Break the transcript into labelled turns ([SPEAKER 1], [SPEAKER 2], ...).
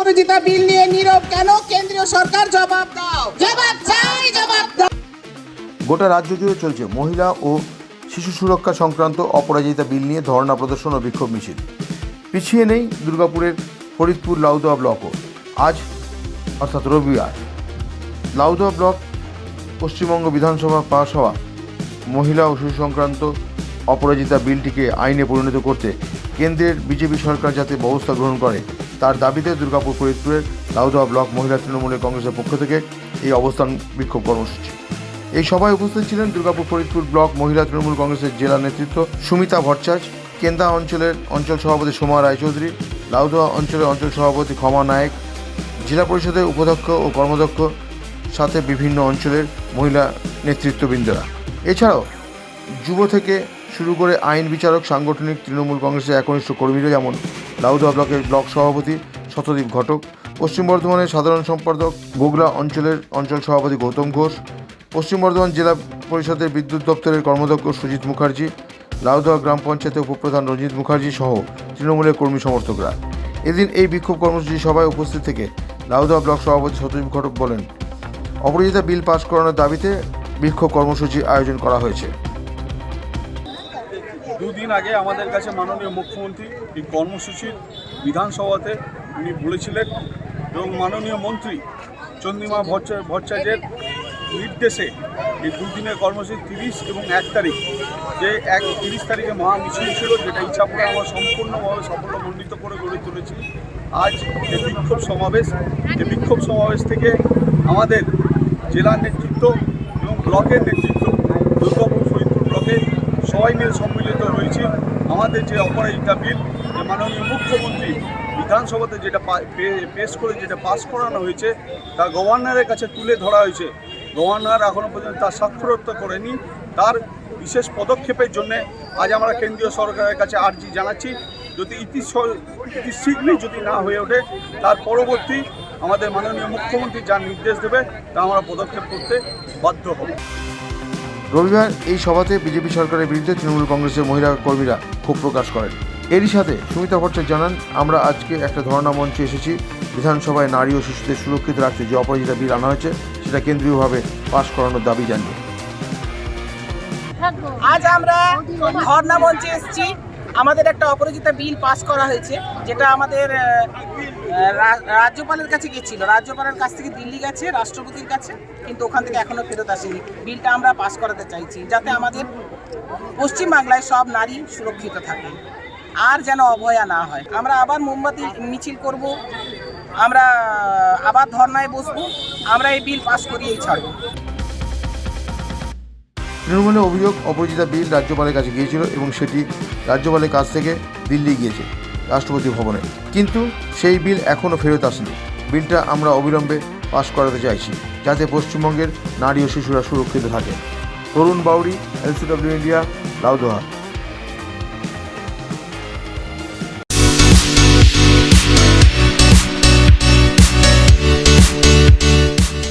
[SPEAKER 1] অপরাজিতা বিল নিয়ে নীরব কেন? কেন্দ্রীয় সরকার জবাব দাও। জবাব চাই, জবাব দাও।
[SPEAKER 2] গোটা রাজ্য জুড়ে চলছে মহিলা ও শিশু সুরক্ষা সংক্রান্ত অপরাজিতা বিল নিয়ে ধর্ণা, প্রদর্শন ও বিক্ষোভ মিছিল। পিছিয়ে নেই দুর্গাপুরের ফরিদপুর লাউদোয়া ব্লকও। আজ, অর্থাৎ রবিবার লাউদোয়া ব্লক পশ্চিমবঙ্গ বিধানসভা পাশ হওয়া মহিলা ও শিশু সংক্রান্ত অপরাজিতা বিলটিকে আইনে পরিণত করতে কেন্দ্রের বিজেপি সরকার যাতে ব্যবস্থা গ্রহণ করে তার দাবিতে দুর্গাপুর ফরিদপুরের লাউদোয়া ব্লক মহিলা তৃণমূলের কংগ্রেসের পক্ষ থেকে এই অবস্থান বিক্ষোভ কর্মসূচি। এই সভায় উপস্থিত ছিলেন দুর্গাপুর ফরিদপুর ব্লক মহিলা তৃণমূল কংগ্রেসের জেলা নেতৃত্ব সুমিতা ভট্টাচার্য, কেন্দা অঞ্চলের অঞ্চল সভাপতি সোমা রায়চৌধুরী লাউদোয়া অঞ্চলের অঞ্চল সভাপতি ক্ষমা নায়েক, জেলা পরিষদের উপাধ্যক্ষ ও কর্মদক্ষ সাথে বিভিন্ন অঞ্চলের মহিলা নেতৃত্ববৃন্দরা। এছাড়াও যুব থেকে শুরু করে আইন বিচারক, সাংগঠনিক তৃণমূল কংগ্রেসের একনিষ্ঠ কর্মীরা যেমন লাউদোয়া ব্লকের ব্লক সভাপতি শতদীপ ঘটক, পশ্চিম বর্ধমানের সাধারণ সম্পাদক গোগলা অঞ্চলের অঞ্চল সভাপতি গৌতম ঘোষ, পশ্চিম বর্ধমান জেলা পরিষদের বিদ্যুৎ দপ্তরের কর্মদক্ষ সুজিত মুখার্জি লাউদোয়া গ্রাম পঞ্চায়েতের উপপ্রধান রঞ্জিত মুখার্জি সহ তৃণমূলের কর্মী সমর্থকরা। এদিন এই বিক্ষোভ কর্মসূচি সভায় উপস্থিত থেকে লাউদোয়া ব্লক সভাপতি সত্যজিৎ ঘটক বলেন, অপরাজিতা বিল পাশ করানোর দাবিতে বিক্ষোভ কর্মসূচি আয়োজন করা হয়েছে।
[SPEAKER 3] দুদিন আগে আমাদের কাছে মাননীয় মুখ্যমন্ত্রী এই কর্মসূচির বিধানসভাতে উনি বলেছিলেন এবং মাননীয় মন্ত্রী চন্দ্রিমা ভট্টা- ভট্টাচার্যের নির্দেশে এই দুদিনের কর্মসূচি তিরিশ এবং এক তারিখ, যে এক তিরিশ তারিখে মহা মিছিল ছিল, যেটা ইচ্ছাপুরে আমরা সম্পূর্ণভাবে সাফল্যমণ্ডিত করে গড়ে তুলেছি। আজ এই বিক্ষোভ সমাবেশ এই বিক্ষোভ সমাবেশ থেকে আমাদের জেলার নেতৃত্ব এবং ব্লকের নেতৃত্ব, দুর্গাপুর ফরিদপুর ব্লকে সবাই মিলে সম্মিলিত হয়েছি আমাদের যে অপরাজিতা বিল মাননীয় মুখ্যমন্ত্রী বিধানসভাতে যেটা পেশ করে যেটা পাস করানো হয়েছে, তা গভর্নরের কাছে তুলে ধরা হয়েছে। গভর্নর এখনও পর্যন্ত তার স্বাক্ষরত্ব করেনি। তার বিশেষ পদক্ষেপের জন্য আজ আমরা কেন্দ্রীয় সরকারের কাছে আর্জি জানাচ্ছি, যদি ইতি শীঘ্রই যদি না হয়ে ওঠে, তার পরবর্তী আমাদের মাননীয় মুখ্যমন্ত্রী যা নির্দেশ দেবে, তা আমরা পদক্ষেপ করতে বাধ্য হব।
[SPEAKER 2] রবিবার এই সভাতে বিজেপি সরকারের বিরুদ্ধে তৃণমূল কংগ্রেসের মহিলা কর্মীরা ক্ষোভ প্রকাশ করেন। এরই সাথে সুমিতা ভট্টাচার্য জানান, আমরা আজকে একটা ধর্ণা মঞ্চে এসেছি, বিধানসভায় নারী ও শিশুদের সুরক্ষিত রাখতে যে অপরাজিতা বিল আনা হয়েছে, সেটা কেন্দ্রীয়ভাবে পাশ করানোর দাবি জানিয়ে।
[SPEAKER 4] আজ আমরা ধর্ণা মঞ্চে এসেছি। আমাদের একটা অপরাজিতা বিল পাস করা হয়েছে, যেটা আমাদের রাজ্যপালের কাছে গেছিল রাজ্যপালের কাছ থেকে দিল্লি গেছে, রাষ্ট্রপতির কাছে, কিন্তু ওখান থেকে এখনও ফেরত আসেনি। বিলটা আমরা পাস করাতে চাইছি, যাতে আমাদের পশ্চিমবাংলায় সব নারী সুরক্ষিত থাকে, আর যেন অভয়া না হয়। আমরা আবার মোমবাতি মিছিল করব, আমরা আবার ধর্নায় বসবো, আমরা এই বিল পাস করিয়েই ছাড়বো।
[SPEAKER 2] তৃণমূলের অভিযোগ অপরাজিতা বিল রাজ্যপালের কাছে গিয়েছিল এবং সেটি রাজ্যপালের কাছ থেকে দিল্লি গিয়েছে, রাষ্ট্রপতি ভবনে। কিন্তু সেই বিল এখনও ফেরত আসেনি। বিলটা আমরা অবিলম্বে পাশ করাতে চাইছি, যাতে পশ্চিমবঙ্গের নারী ও শিশুরা সুরক্ষিত থাকে। Tarun Bauri LCW India Laudoha